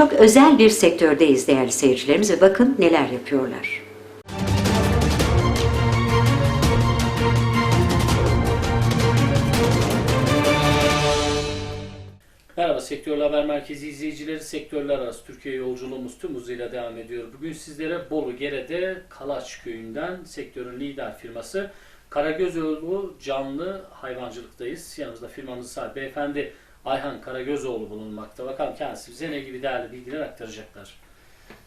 Çok özel bir sektördeyiz değerli seyircilerimiz ve bakın neler yapıyorlar. Merhaba Sektörler Haber Merkezi izleyicileri. Sektörler arası Türkiye yolculuğumuz tüm hızıyla devam ediyor. Bugün sizlere Bolu Gere'de Kalaç Köyü'nden sektörün lider firması Karagözoğlu Canlı Hayvancılıktayız. Yanımızda firmamızın sahibi beyefendi Ayhan Karagözoğlu bulunmakta. Bakalım kendisi bize ne gibi değerli bilgiler aktaracaklar.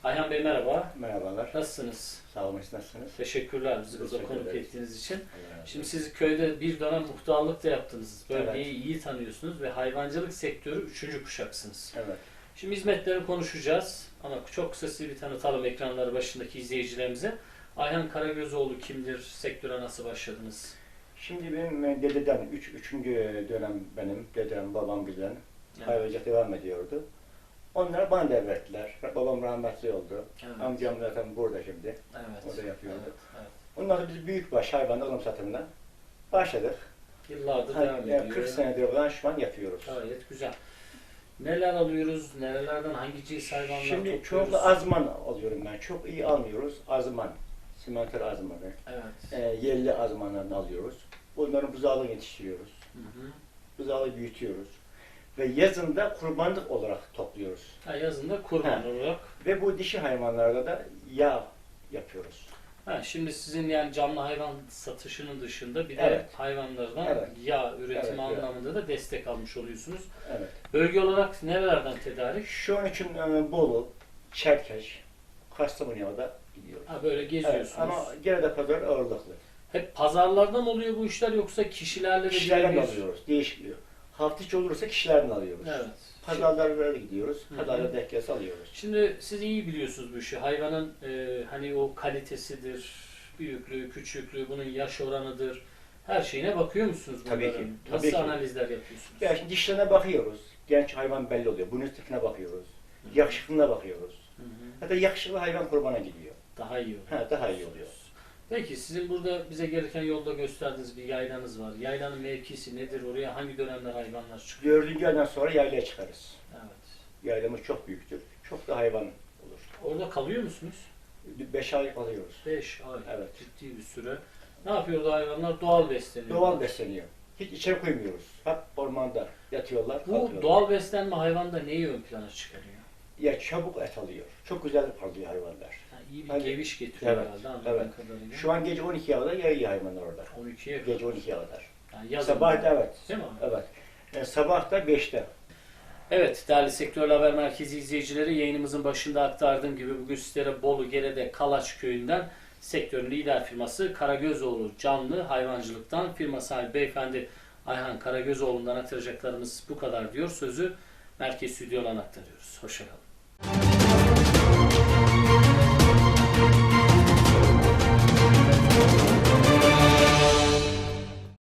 Ayhan Bey merhaba. Merhabalar. Nasılsınız? Sağ olun, nasılsınız? Teşekkürler bizi burada konuk ederiz. ettiğiniz için. Razı Şimdi siz köyde bir dönem muhtarlık da yaptınız. Bölgeyi Evet. iyi tanıyorsunuz ve hayvancılık sektörü üçüncü kuşaksınız. Evet. Şimdi hizmetleri konuşacağız ama çok kısa sizi bir tanıtalım ekranları başındaki izleyicilerimize. Ayhan Karagözoğlu kimdir? Sektöre nasıl başladınız? Şimdi benim e, dededen, üç, üçüncü dönem benim, dedem, babam bilen Evet. hayvancılık devam ediyordu. Onlar bana devrettiler. Babam rahmetli oldu. Evet. Amcam zaten burada şimdi. Evet. O da yapıyordu. Evet, evet. Ondan sonra biz büyükbaş hayvan alım satımına başladık. Yıllardır devam yani ediyor. 40 senedir olan şu an yapıyoruz. Gayet güzel. Neler alıyoruz? Nerelerden hangi cins hayvanlar Şimdi topluyoruz? çoğunlukla azman alıyorum ben. Çok iyi almıyoruz. Azman. Simenter azmanı. Evet. E, yerli azmanlarını alıyoruz. Bunların buzağını yetiştiriyoruz. Hı hı. buzağı büyütüyoruz. Ve yazında kurbanlık olarak topluyoruz. Ha, yazında kurban olarak. Ve bu dişi hayvanlarda da yağ yapıyoruz. Ha, şimdi sizin yani canlı hayvan satışının dışında bir de Evet. hayvanlardan Evet. yağ üretimi Evet, evet. anlamında da destek almış oluyorsunuz. Evet. Bölge olarak nerelerden tedarik? Şu an için e, Bolu, Çerkeş, Kastamonu'ya da gidiyoruz. Ha böyle Evet, geziyorsunuz. ama gene de pazar ağırlıklı. Hep pazarlardan oluyor bu işler yoksa kişilerle de Kişilerden birebir- alıyoruz. Değişmiyor. Hafta içi olursa kişilerden alıyoruz. Evet. Pazarlara da gidiyoruz. Pazarda denk gelse alıyoruz. Şimdi siz iyi biliyorsunuz bu işi. Hayvanın e, hani o kalitesidir, büyüklüğü, küçüklüğü, bunun yaş oranıdır. Her şeyine bakıyor musunuz Tabii bunların? ki, Nasıl tabii ki. analizler yapıyorsunuz? Ya şimdi dişlerine bakıyoruz. Genç hayvan belli oluyor. Bunun tipine bakıyoruz. Yakışıklılığına bakıyoruz. Hı hı. Hatta yakışıklı hayvan kurbana gidiyor. Daha iyi oluyor. Ha, daha iyi oluyor. Peki sizin burada bize gereken yolda gösterdiğiniz bir yaylanız var. Yaylanın mevkisi nedir? Oraya hangi dönemler hayvanlar çıkıyor? Dördüncü aydan sonra yaylaya çıkarız. Evet. Yaylamız çok büyüktür. Çok da hayvan olur. Orada kalıyor musunuz? Beş ay kalıyoruz. 5 ay. Evet. Ciddi bir süre. Ne yapıyordu hayvanlar? Doğal besleniyor. Doğal besleniyor. Hiç içeri koymuyoruz. Hep ormanda yatıyorlar, Bu kalkıyorlar. doğal beslenme hayvanda neyi ön plana çıkarıyor? Ya çabuk et alıyor. Çok güzel kalıyor hayvanlar. Ha, iyi bir Hani- geviş getiriyor Evet, herhalde anladığım evet. kadarıyla. Şu an gece 12'ye kadar yayıyor hayvanlar orada. 12'ye kadar. Gece 12'ye kadar. Yani. Sabah da evet. Değil mi? Evet. E, sabah da 5'te. Evet değerli Sektör Haber Merkezi izleyicileri yayınımızın başında aktardığım gibi bugün sizlere Bolu Gere'de Kalaç Köyü'nden sektörün lider firması Karagözoğlu Canlı Hayvancılık'tan firma sahibi beyefendi Ayhan Karagözoğlu'ndan aktaracaklarımız bu kadar diyor. Sözü Merkez Stüdyo'dan aktarıyoruz. Hoşçakalın.